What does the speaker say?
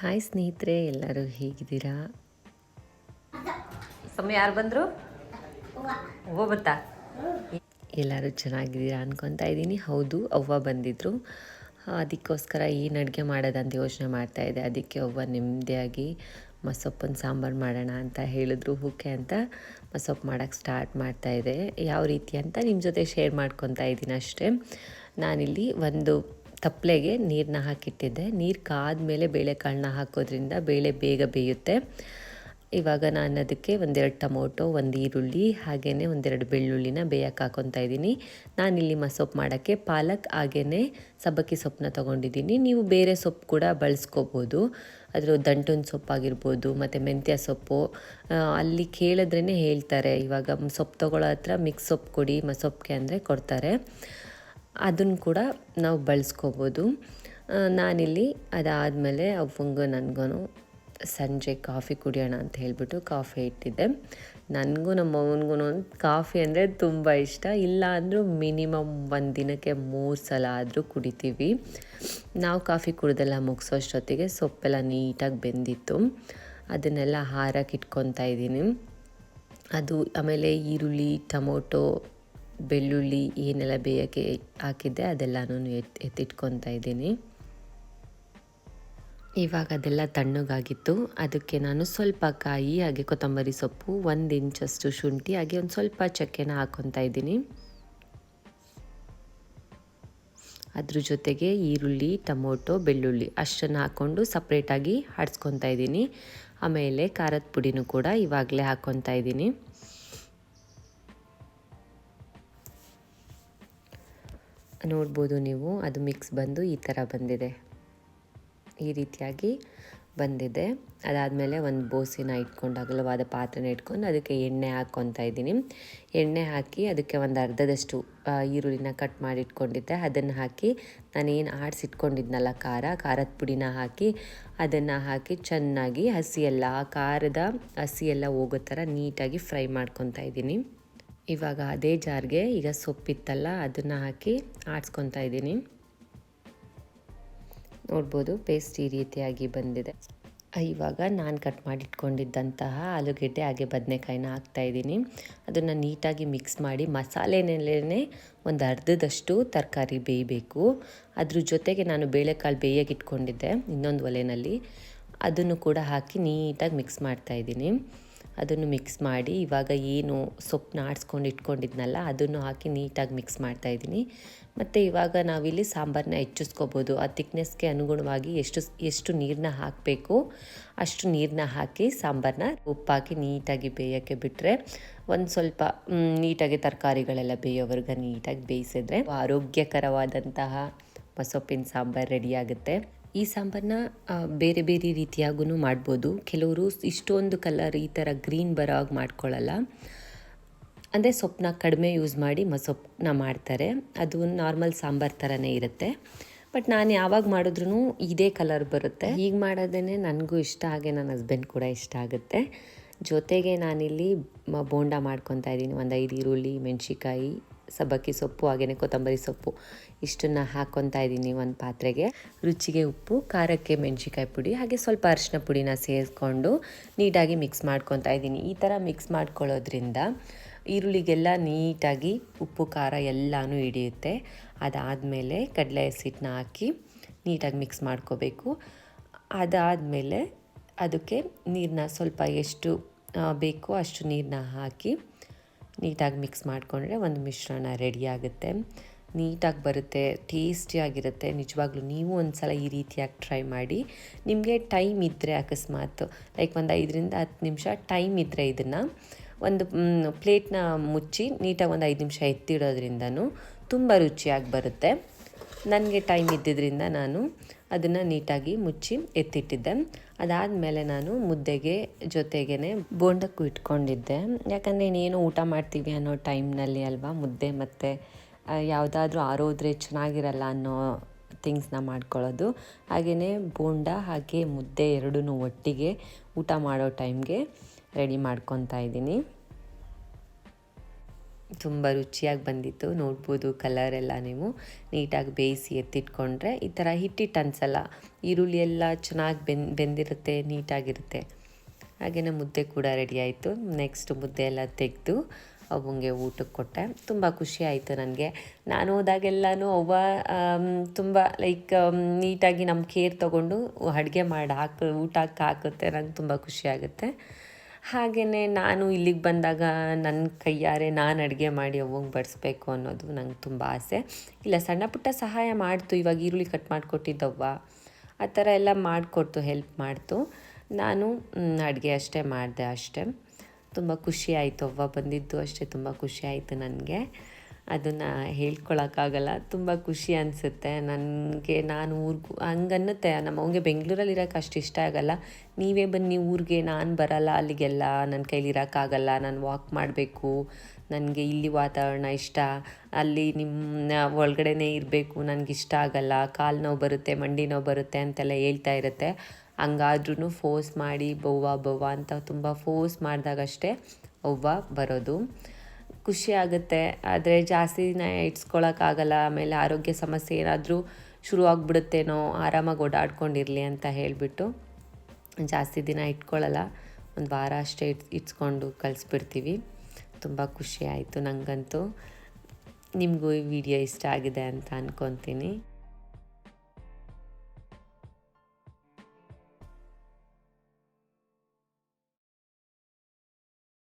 Hi ಸ್ನೇಹಿತರೆ, ಎಲ್ಲರೂ ಹೇಗಿದ್ದೀರಾ? ಸಮಯ ಯಾರು ಬಂದರು? ಅವ್ವ ಬತ್ತಾ ಎಲ್ಲರೂ ಚೆನ್ನಾಗಿದ್ದೀರಾ ಅನ್ಕೊತಾ ಇದ್ದೀನಿ. ಹೌದು, ಅವ್ವ ಬಂದಿದ್ದರು ಅದಕ್ಕೋಸ್ಕರ ಏನು ಅಡುಗೆ ಮಾಡೋದಂತ ಯೋಚನೆ ಮಾಡ್ತಾಯಿದ್ದೆ ಅದಕ್ಕೆ ಅವ್ವ ನೆಮ್ಮದಿಯಾಗಿ ಮಸೊಪ್ಪನ್ನು ಸಾಂಬಾರು ಮಾಡೋಣ ಅಂತ ಹೇಳಿದ್ರು. ಓಕೆ ಅಂತ ಮಸೊಪ್ಪು ಮಾಡೋಕ್ಕೆ ಸ್ಟಾರ್ಟ್ ಮಾಡ್ತಾಯಿದ್ದೆ ಯಾವ ರೀತಿ ಅಂತ ನಿಮ್ಮ ಜೊತೆ ಶೇರ್ ಮಾಡ್ಕೊತಾ ಇದ್ದೀನಿ ಅಷ್ಟೇ. ನಾನಿಲ್ಲಿ ಒಂದು ತಪ್ಪಲೆಗೆ ನೀರನ್ನ ಹಾಕಿಟ್ಟಿದ್ದೆ. ನೀರು ಕಾದ್ಮೇಲೆ ಬೇಳೆಕಾಳನ್ನ ಹಾಕೋದ್ರಿಂದ ಬೇಳೆ ಬೇಗ ಬೇಯುತ್ತೆ. ಇವಾಗ ನಾನು ಅದಕ್ಕೆ ಒಂದೆರಡು ಟೊಮೊಟೊ, ಒಂದು ಈರುಳ್ಳಿ ಹಾಗೆಯೇ ಒಂದೆರಡು ಬೆಳ್ಳುಳ್ಳಿನ ಬೇಯಕ್ಕೆ ಹಾಕೊತಾ ಇದ್ದೀನಿ. ನಾನಿಲ್ಲಿ ಮಸೊಪ್ಪು ಮಾಡೋಕ್ಕೆ ಪಾಲಕ್ ಹಾಗೆಯೇ ಸಬ್ಬಕ್ಕಿ ಸೊಪ್ಪನ್ನ ತೊಗೊಂಡಿದ್ದೀನಿ. ನೀವು ಬೇರೆ ಸೊಪ್ಪು ಕೂಡ ಬಳಸ್ಕೋಬೋದು. ಅದರ ದಂಟಿನ ಸೊಪ್ಪಾಗಿರ್ಬೋದು ಮತ್ತು ಮೆಂತ್ಯ ಸೊಪ್ಪು. ಅಲ್ಲಿ ಕೇಳಿದ್ರೇ ಹೇಳ್ತಾರೆ, ಇವಾಗ ಸೊಪ್ಪು ತೊಗೊಳ್ಳೋ ಹತ್ರ ಮಿಕ್ಸ್ ಸೊಪ್ಪು ಕೊಡಿ ಮಸೊಪ್ಪಿಗೆ ಅಂದರೆ ಕೊಡ್ತಾರೆ. ಅದನ್ನು ಕೂಡ ನಾವು ಬಳಸ್ಕೋಬೋದು. ನಾನಿಲ್ಲಿ ಅದಾದಮೇಲೆ ಅವ್ವಂಗೂ ನನಗೂ ಸಂಜೆ ಕಾಫಿ ಕುಡಿಯೋಣ ಅಂತ ಹೇಳಿಬಿಟ್ಟು ಕಾಫಿ ಇಟ್ಟಿದ್ದೆ ನನಗೂ ನಮ್ಮ ಅವನಿಗೂ ಕಾಫಿ ಅಂದರೆ ತುಂಬ ಇಷ್ಟ. ಇಲ್ಲ ಅಂದರೂ ಮಿನಿಮಮ್ ಒಂದು ದಿನಕ್ಕೆ ಮೂರು ಸಲ ಆದರೂ ಕುಡಿತೀವಿ. ನಾವು ಕಾಫಿ ಕುಡ್ದೆಲ್ಲ ಮುಗಿಸೋಷ್ಟೊತ್ತಿಗೆ ಸೊಪ್ಪೆಲ್ಲ ನೀಟಾಗಿ ಬೆಂದಿತ್ತು. ಅದನ್ನೆಲ್ಲ ಹಾರಕ್ಕೆ ಇಟ್ಕೊತಾ ಇದ್ದೀನಿ. ಅದು ಆಮೇಲೆ ಈರುಳ್ಳಿ, ಟೊಮೊಟೊ ಬೆಳ್ಳುಳ್ಳಿ ಏನೆಲ್ಲ ಬೇಯೋಕ್ಕೆ ಹಾಕಿದ್ದೆ, ಅದೆಲ್ಲನೂ ಎತ್ ಎತ್ತಿಟ್ಕೊತಾ ಇದ್ದೀನಿ. ಇವಾಗ ಅದೆಲ್ಲ ತಣ್ಣಗಾಗಿತ್ತು. ಅದಕ್ಕೆ ನಾನು ಸ್ವಲ್ಪ ಕಾಯಿ, ಹಾಗೆ ಕೊತ್ತಂಬರಿ ಸೊಪ್ಪು, ಒಂದು ಇಂಚಷ್ಟು ಶುಂಠಿ, ಹಾಗೆ ಒಂದು ಸ್ವಲ್ಪ ಚಕ್ಕೆನ ಹಾಕ್ಕೊತಾ ಇದ್ದೀನಿ. ಅದ್ರ ಜೊತೆಗೆ ಈರುಳ್ಳಿ, ಟೊಮೊಟೊ, ಬೆಳ್ಳುಳ್ಳಿ ಅಷ್ಟನ್ನು ಹಾಕ್ಕೊಂಡು ಸಪ್ರೇಟಾಗಿ ಆಡಿಸ್ಕೊತಾ ಇದ್ದೀನಿ. ಆಮೇಲೆ ಖಾರದ ಪುಡಿನೂ ಕೂಡ ಇವಾಗಲೇ ಹಾಕ್ಕೊತಾ ಇದ್ದೀನಿ. ನೋಡ್ಬೋದು ನೀವು. ಅದು ಮಿಕ್ಸ್ ಬಂದು ಈ ಥರ ಬಂದಿದೆ. ಈ ರೀತಿಯಾಗಿ ಬಂದಿದೆ. ಅದಾದಮೇಲೆ ಒಂದು ಬೋಸಿನ ಇಟ್ಕೊಂಡು ಅಗಲವಾದ ಪಾತ್ರೆನ ಇಟ್ಕೊಂಡು ಅದಕ್ಕೆ ಎಣ್ಣೆ ಹಾಕ್ಕೊತಾ ಇದ್ದೀನಿ. ಎಣ್ಣೆ ಹಾಕಿ ಅದಕ್ಕೆ ಒಂದು ಅರ್ಧದಷ್ಟು ಈರುಳ್ಳಿನ ಕಟ್ ಮಾಡಿ ಇಟ್ಕೊಂಡಿದ್ದೆ. ಅದನ್ನು ಹಾಕಿ ನಾನೇನು ಆಡಿಸಿಟ್ಕೊಂಡಿದ್ನಲ್ಲ ಖಾರ, ಖಾರದ ಪುಡಿನ ಹಾಕಿ ಅದನ್ನು ಹಾಕಿ ಚೆನ್ನಾಗಿ ಹಸಿ ಎಲ್ಲ, ಆ ಖಾರದ ಹಸಿ ಎಲ್ಲ ಹೋಗೋ ಥರ ನೀಟಾಗಿ ಫ್ರೈ ಮಾಡ್ಕೊತಾ ಇದ್ದೀನಿ. ಇವಾಗ ಅದೇ ಜಾರ್ಗೆ ಈಗ ಸೊಪ್ಪಿತ್ತಲ್ಲ, ಅದನ್ನು ಹಾಕಿ ಆಡಿಸ್ಕೊತಾ ಇದ್ದೀನಿ. ನೋಡ್ಬೋದು ಪೇಸ್ಟ್ ಈ ರೀತಿಯಾಗಿ ಬಂದಿದೆ. ಇವಾಗ ನಾನು ಕಟ್ ಮಾಡಿಟ್ಕೊಂಡಿದ್ದಂತಹ ಆಲೂಗೆಡ್ಡೆ ಹಾಗೆ ಬದನೆಕಾಯಿನ ಹಾಕ್ತಾಯಿದ್ದೀನಿ ಅದನ್ನು ನೀಟಾಗಿ ಮಿಕ್ಸ್ ಮಾಡಿ ಮಸಾಲೆನಲ್ಲೇ ಒಂದು ಅರ್ಧದಷ್ಟು ತರಕಾರಿ ಬೇಯಬೇಕು. ಅದ್ರ ಜೊತೆಗೆ ನಾನು ಬೇಳೆಕಾಳು ಬೇಯಕ್ಕೆ ಇಟ್ಕೊಂಡಿದ್ದೆ, ಇನ್ನೊಂದು ಒಲೆಯಲ್ಲಿ ಅದನ್ನು ಕೂಡ ಹಾಕಿ ನೀಟಾಗಿ ಮಿಕ್ಸ್ ಮಾಡ್ತಾಯಿದ್ದೀನಿ ಅದನ್ನು ಮಿಕ್ಸ್ ಮಾಡಿ, ಇವಾಗ ಏನು ಸೊಪ್ಪನ್ನ ಆಡಿಸ್ಕೊಂಡು ಇಟ್ಕೊಂಡಿದ್ನಲ್ಲ, ಅದನ್ನು ಹಾಕಿ ನೀಟಾಗಿ ಮಿಕ್ಸ್ ಮಾಡ್ತಾಯಿದ್ದೀನಿ ಮತ್ತು ಇವಾಗ ನಾವಿಲ್ಲಿ ಸಾಂಬಾರನ್ನ ಹೆಚ್ಚಿಸ್ಕೋಬೋದು. ಆ ತಿಕ್ನೆಸ್ಗೆ ಅನುಗುಣವಾಗಿ ಎಷ್ಟು ಎಷ್ಟು ನೀರನ್ನ ಹಾಕಬೇಕು, ಅಷ್ಟು ನೀರನ್ನ ಹಾಕಿ ಸಾಂಬಾರನ್ನ ಉಪ್ಪಾಕಿ ನೀಟಾಗಿ ಬೇಯೋಕ್ಕೆ ಬಿಟ್ಟರೆ ಒಂದು ಸ್ವಲ್ಪ ನೀಟಾಗಿ ತರಕಾರಿಗಳೆಲ್ಲ ಬೇಯೋವರೆಗೆ ನೀಟಾಗಿ ಬೇಯಿಸಿದ್ರೆ ಆರೋಗ್ಯಕರವಾದಂತಹ ಮಸೊಪ್ಪಿನ ಸಾಂಬಾರು ರೆಡಿಯಾಗುತ್ತೆ ಈ ಸಾಂಬಾರನ್ನ ಬೇರೆ ಬೇರೆ ರೀತಿಯಾಗೂ ಮಾಡ್ಬೋದು. ಕೆಲವರು ಇಷ್ಟೊಂದು ಕಲರ್ ಈ ಥರ ಗ್ರೀನ್ ಬರೋ ಹಾಗೆ ಮಾಡ್ಕೊಳ್ಳಲ್ಲ ಅಂದರೆ ಸೊಪ್ಪನ್ನ ಕಡಿಮೆ ಯೂಸ್ ಮಾಡಿ ಮಸೊಪ್ಪನ್ನ ಮಾಡ್ತಾರೆ. ಅದು ನಾರ್ಮಲ್ ಸಾಂಬಾರು ಥರನೇ ಇರುತ್ತೆ. ಬಟ್ ನಾನು ಯಾವಾಗ ಮಾಡಿದ್ರೂ ಇದೇ ಕಲರ್ ಬರುತ್ತೆ. ಹೀಗೆ ಮಾಡೋದೇ ನನಗೂ ಇಷ್ಟ, ಹಾಗೆ ನನ್ನ ಹಸ್ಬೆಂಡ್ ಕೂಡ ಇಷ್ಟ ಆಗುತ್ತೆ. ಜೊತೆಗೆ ನಾನಿಲ್ಲಿ, ಮ- ಬೋಂಡ ಮಾಡ್ಕೊತಾ ಇದ್ದೀನಿ. ಒಂದು ಐದು ಈರುಳ್ಳಿ ಮೆಣಸಿಕಾಯಿ ಸಬ್ಬಕ್ಕಿ ಸೊಪ್ಪು ಹಾಗೆಯೇ ಕೊತ್ತಂಬರಿ ಸೊಪ್ಪು. ಇಷ್ಟನ್ನು ಹಾಕ್ಕೊತಾ ಇದ್ದೀನಿ ಒಂದು ಪಾತ್ರೆಗೆ. ರುಚಿಗೆ ಉಪ್ಪು, ಖಾರಕ್ಕೆ ಮೆಣಸಿಕಾಯಿ ಪುಡಿ, ಹಾಗೆ ಸ್ವಲ್ಪ ಅರಿಶಿನ ಪುಡಿನ ಸೇರಿಸ್ಕೊಂಡು ನೀಟಾಗಿ ಮಿಕ್ಸ್ ಮಾಡ್ಕೊತಾ ಇದ್ದೀನಿ. ಈ ಥರ ಮಿಕ್ಸ್ ಮಾಡ್ಕೊಳ್ಳೋದ್ರಿಂದ ಈರುಳ್ಳಿಗೆಲ್ಲ ನೀಟಾಗಿ ಉಪ್ಪು, ಖಾರ ಎಲ್ಲನೂ ಹಿಡಿಯುತ್ತೆ. ಅದಾದಮೇಲೆ ಕಡಲೆ ಹಸಿಟ್ಟನ್ನ ಹಾಕಿ ನೀಟಾಗಿ ಮಿಕ್ಸ್ ಮಾಡ್ಕೋಬೇಕು. ಅದಾದಮೇಲೆ ಅದಕ್ಕೆ ನೀರನ್ನ ಸ್ವಲ್ಪ ಎಷ್ಟು ಬೇಕೋ ಅಷ್ಟು ನೀರನ್ನ ಹಾಕಿ ನೀಟಾಗಿ ಮಿಕ್ಸ್ ಮಾಡಿಕೊಂಡ್ರೆ ಒಂದು ಮಿಶ್ರಣ ರೆಡಿ ಆಗುತ್ತೆ. ನೀಟಾಗಿ ಬರುತ್ತೆ ಟೇಸ್ಟಿಯಾಗಿರುತ್ತೆ ನಿಜವಾಗ್ಲೂ ನೀವು ಒಂದು ಸಲ ಈ ರೀತಿಯಾಗಿ ಟ್ರೈ ಮಾಡಿ. ನಿಮಗೆ ಟೈಮ್ ಇದ್ದರೆ ಅಕಸ್ಮಾತ್ ಲೈಕ್ ಒಂದು ಐದರಿಂದ ಹತ್ತು ನಿಮಿಷ ಟೈಮ್ ಇದ್ದರೆ ಇದನ್ನು ಒಂದು ಪ್ಲೇಟ್ನ ಮುಚ್ಚಿ ನೀಟಾಗಿ ಒಂದು ಐದು ನಿಮಿಷ ಎತ್ತಿಡೋದ್ರಿಂದನೂ ತುಂಬ ರುಚಿಯಾಗಿ ಬರುತ್ತೆ. ನನಗೆ ಟೈಮ್ ಇದ್ದಿದ್ದರಿಂದ ನಾನು ಅದನ್ನು ನೀಟಾಗಿ ಮುಚ್ಚಿ ಎತ್ತಿಟ್ಟಿದ್ದೆ. ಅದಾದಮೇಲೆ ನಾನು ಮುದ್ದೆಗೆ ಜೊತೆಗೇ ಬೋಂಡಕ್ಕೂ ಇಟ್ಕೊಂಡಿದ್ದೆ. ಯಾಕಂದರೆ ಇನ್ನೇನು ಊಟ ಮಾಡ್ತೀವಿ ಅನ್ನೋ ಟೈಮ್ನಲ್ಲಿ ಅಲ್ವಾ ಮುದ್ದೆ ಮತ್ತು ಯಾವುದಾದ್ರೂ ಆರೋದ್ರೆ ಚೆನ್ನಾಗಿರಲ್ಲ ಅನ್ನೋ ಥಿಂಗ್ಸ್ನ ಮಾಡ್ಕೊಳ್ಳೋದು. ಹಾಗೆಯೇ ಬೋಂಡ ಹಾಗೆ ಮುದ್ದೆ ಎರಡೂ ಒಟ್ಟಿಗೆ ಊಟ ಮಾಡೋ ಟೈಮ್ಗೆ ರೆಡಿ ಮಾಡ್ಕೊತಾ ಇದ್ದೀನಿ. ತುಂಬ ರುಚಿಯಾಗಿ ಬಂದಿತ್ತು. ನೋಡ್ಬೋದು ಕಲರ್ ಎಲ್ಲ ನೀವು. ನೀಟಾಗಿ ಬೇಯಿಸಿ ಎತ್ತಿಟ್ಕೊಂಡ್ರೆ ಈ ಥರ ಹಿಟ್ಟಿಟ್ಟು ಅನ್ಸಲ್ಲ ಈರುಳ್ಳಿ ಎಲ್ಲ ಚೆನ್ನಾಗಿ ಬೆನ್, ಬೆಂದಿರುತ್ತೆ, ನೀಟಾಗಿರುತ್ತೆ. ಹಾಗೆಯೇ ಮುದ್ದೆ ಕೂಡ ರೆಡಿ ಆಯಿತು. ನೆಕ್ಸ್ಟ್ ಮುದ್ದೆ ಎಲ್ಲ ತೆಗೆದು ಅವಂಗೆ ಊಟಕ್ಕೆ ಕೊಟ್ಟೆ. ತುಂಬ ಖುಷಿ ಆಯಿತು ನನಗೆ. ನಾನು ಹೋದಾಗೆಲ್ಲನೂ ಅವ್ವ ತುಂಬ ಲೈಕ್ ನೀಟಾಗಿ ನಮ್ಮ ಕೇರ್ ತೊಗೊಂಡು ಅಡುಗೆ ಮಾಡಿ ಹಾಕಿ ಊಟ ಹಾಕಿ ಹಾಕುತ್ತೆ. ನಂಗೆ ತುಂಬ ಖುಷಿ ಆಗುತ್ತೆ. ಹಾಗೆಯೇ ನಾನು ಇಲ್ಲಿಗೆ ಬಂದಾಗ ನನ್ನ ಕೈಯಾರೆ ನಾನು ಅಡುಗೆ ಮಾಡಿ ಅವ್ವಂಗೆ ಬಡಿಸ್ಬೇಕು ಅನ್ನೋದು ನಂಗೆ ತುಂಬ ಆಸೆ. ಇಲ್ಲ, ಸಣ್ಣ ಪುಟ್ಟ ಸಹಾಯ ಮಾಡ್ತು, ಇವಾಗ ಈರುಳ್ಳಿ ಕಟ್ ಮಾಡಿಕೊಟ್ಟಿದ್ದವ್ವ. ಆ ಥರ ಎಲ್ಲ ಮಾಡಿಕೊಡ್ತು ಹೆಲ್ಪ್ ಮಾಡ್ತು. ನಾನು ಅಡುಗೆ ಅಷ್ಟೇ ಮಾಡಿದೆ ಅಷ್ಟೇ. ತುಂಬ ಖುಷಿ ಆಯಿತು ಅವ್ವ ಬಂದಿದ್ದು ಅಷ್ಟೇ, ತುಂಬ ಖುಷಿ ಆಯಿತು ನನಗೆ. ಅದನ್ನು ಹೇಳ್ಕೊಳಕ್ಕಾಗಲ್ಲ. ತುಂಬ ಖುಷಿ ಅನಿಸುತ್ತೆ. ನನಗೆ ನಾನು ಊರಿಗೂ, ಹಂಗನ್ನುತ್ತೆ. ನಮ್ಮ ಅವ್ಗೆ ಬೆಂಗಳೂರಲ್ಲಿ ಇರೋಕೆ ಅಷ್ಟು ಇಷ್ಟ ಆಗಲ್ಲ. ನೀವೇ ಬನ್ನಿ ಊರಿಗೆ, ನಾನು ಬರಲ್ಲ ಅಲ್ಲಿಗೆಲ್ಲ. ನನ್ನ ಕೈಲಿ ಇರೋಕ್ಕಾಗಲ್ಲ. ನಾನು ವಾಕ್ ಮಾಡಬೇಕು. ನನಗೆ ಇಲ್ಲಿ ವಾತಾವರಣ ಇಷ್ಟ. ಅಲ್ಲಿ ನಿಮ್ಮ ಒಳಗಡೆನೇ ಇರಬೇಕು. ನನಗೆ ಇಷ್ಟ ಆಗಲ್ಲ. ಕಾಲು ನೋವು ಬರುತ್ತೆ, ಮಂಡಿ ನೋವು ಬರುತ್ತೆ ಅಂತೆಲ್ಲ ಹೇಳ್ತಾ ಇರುತ್ತೆ. ಹಂಗಾದ್ರೂ ಫೋರ್ಸ್ ಮಾಡಿ ಬವ್ವ ಬವ್ವ ಅಂತ ತುಂಬ ಫೋರ್ಸ್ ಮಾಡಿದಾಗಷ್ಟೇ ಅವ್ವ ಬರೋದು. ಖುಷಿ ಆಗುತ್ತೆ. ಆದರೆ ಜಾಸ್ತಿ ದಿನ ಇಟ್ಸ್ಕೊಳಕ್ಕಾಗಲ್ಲ. ಆಮೇಲೆ ಆರೋಗ್ಯ ಸಮಸ್ಯೆ ಏನಾದರೂ ಶುರು ಆಗಿಬಿಡುತ್ತೇನೋ, ಆರಾಮಾಗಿ ಓಡಾಡ್ಕೊಂಡಿರಲಿ ಅಂತ ಹೇಳಿಬಿಟ್ಟು ಜಾಸ್ತಿ ದಿನ ಇಟ್ಕೊಳ್ಳಲ್ಲ ಒಂದು ವಾರ ಅಷ್ಟೇ ಇಟ್, ಇಟ್ಸ್ಕೊಂಡು ಕಳಿಸ್ಬಿಡ್ತೀವಿ ತುಂಬ ಖುಷಿ ಆಯಿತು ನನಗಂತೂ ನಿಮಗೂ ಈ ವಿಡಿಯೋ ಇಷ್ಟ ಆಗಿದೆ ಅಂತ ಅಂದ್ಕೊತೀನಿ